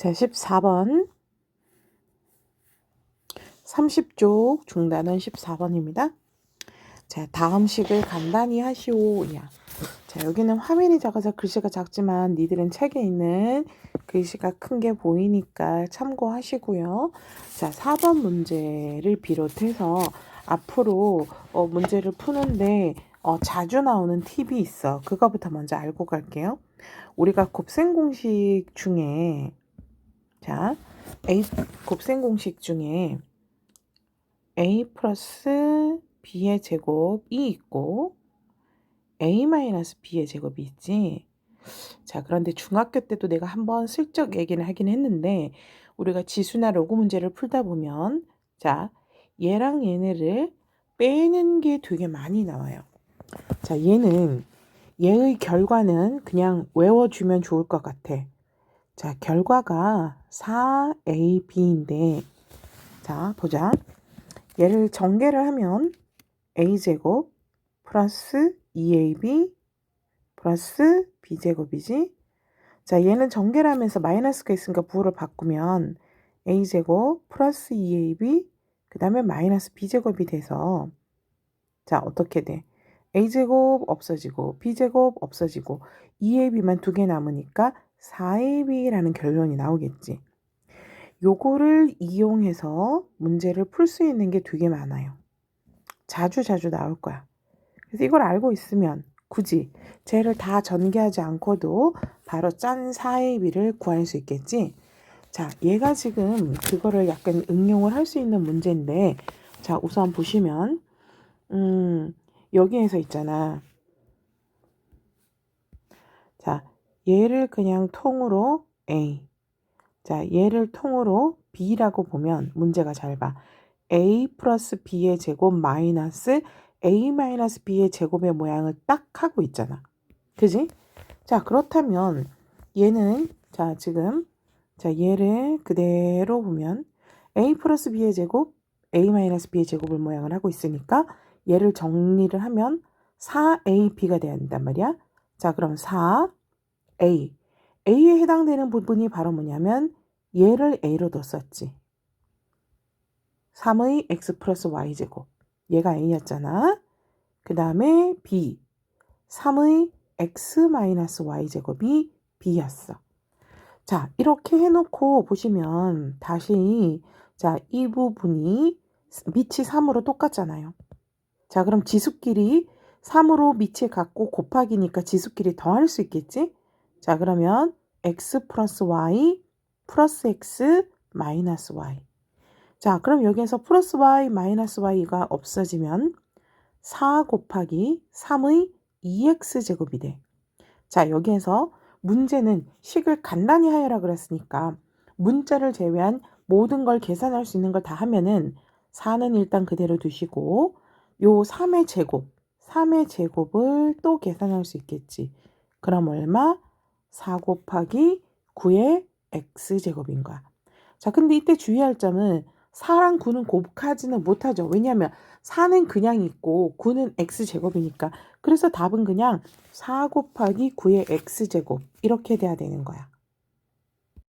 자, 14번. 30쪽 중단은 14번입니다. 자, 다음 식을 간단히 하시오 야. 자, 여기는 화면이 작아서 글씨가 작지만 니들은 책에 있는 글씨가 큰 게 보이니까 참고하시고요. 자, 4번 문제를 비롯해서 앞으로 어, 문제를 푸는데 어, 자주 나오는 팁이 있어. 그거부터 먼저 알고 갈게요. 우리가 곱셈 공식 중에 자, A 곱셈 공식 중에 A 플러스 B의 제곱이 있고 A 마이너스 B의 제곱이 있지. 자, 그런데 중학교 때도 내가 한번 슬쩍 얘기는 하긴 했는데 우리가 지수나 로그 문제를 풀다 보면 자, 얘랑 얘네를 빼는 게 되게 많이 나와요. 자, 얘는 얘의 결과는 그냥 외워주면 좋을 것 같아. 자, 결과가 4AB인데, 자, 보자. 얘를 전개를 하면 A제곱 플러스 2AB 플러스 B제곱이지. 자, 얘는 전개를 하면서 마이너스가 있으니까 부호를 바꾸면 A제곱 플러스 2AB 그 다음에 마이너스 B제곱이 돼서 자, 어떻게 돼? A제곱 없어지고 B제곱 없어지고 2AB만 두 개 남으니까 4AB라는 결론이 나오겠지. 요거를 이용해서 문제를 풀 수 있는 게 되게 많아요. 자주 자주 나올 거야. 그래서 이걸 알고 있으면 굳이 쟤를 다 전개하지 않고도 바로 짠 4AB를 구할 수 있겠지. 자, 얘가 지금 그거를 약간 응용을 할 수 있는 문제인데, 자, 우선 보시면, 음, 여기에서 있잖아. 자, 얘를 그냥 통으로 A. 자, 얘를 통으로 B라고 보면 문제가 잘 봐. A 플러스 B의 제곱 마이너스 A 마이너스 B의 제곱의 모양을 딱 하고 있잖아. 그지? 자, 그렇다면 얘는 자, 지금 자, 얘를 그대로 보면 A 플러스 B의 제곱 A 마이너스 B의 제곱을 모양을 하고 있으니까 얘를 정리를 하면 4AB가 돼야 된단 말이야. 자, 그럼 4A. A에 해당되는 부분이 바로 뭐냐면 얘를 A로 뒀었지. 3의 X 플러스 Y 제곱. 얘가 A였잖아. 그 다음에 B. 3의 X 마이너스 Y 제곱이 B였어. 자, 이렇게 해놓고 보시면 다시 자, 이 부분이 밑이 3으로 똑같잖아요. 자, 그럼 지수끼리 3으로 밑이 같고 곱하기니까 지수끼리 더할 수 있겠지? 자, 그러면 x 플러스 y 플러스 x 마이너스 y. 자, 그럼 여기에서 플러스 y 마이너스 y가 없어지면 4 곱하기 3의 2x 제곱이 돼. 자, 여기에서 문제는 식을 간단히 하여라 그랬으니까 문자를 제외한 모든 걸 계산할 수 있는 걸 다 하면은 4는 일단 그대로 두시고 요 3의 제곱, 3의 제곱을 또 계산할 수 있겠지. 그럼 얼마? 4 곱하기 9의 x제곱인 거야. 자, 근데 이때 주의할 점은 4랑 9는 곱하지는 못하죠. 왜냐하면 4는 그냥 있고 9는 x제곱이니까. 그래서 답은 그냥 4 곱하기 9의 x제곱 이렇게 돼야 되는 거야.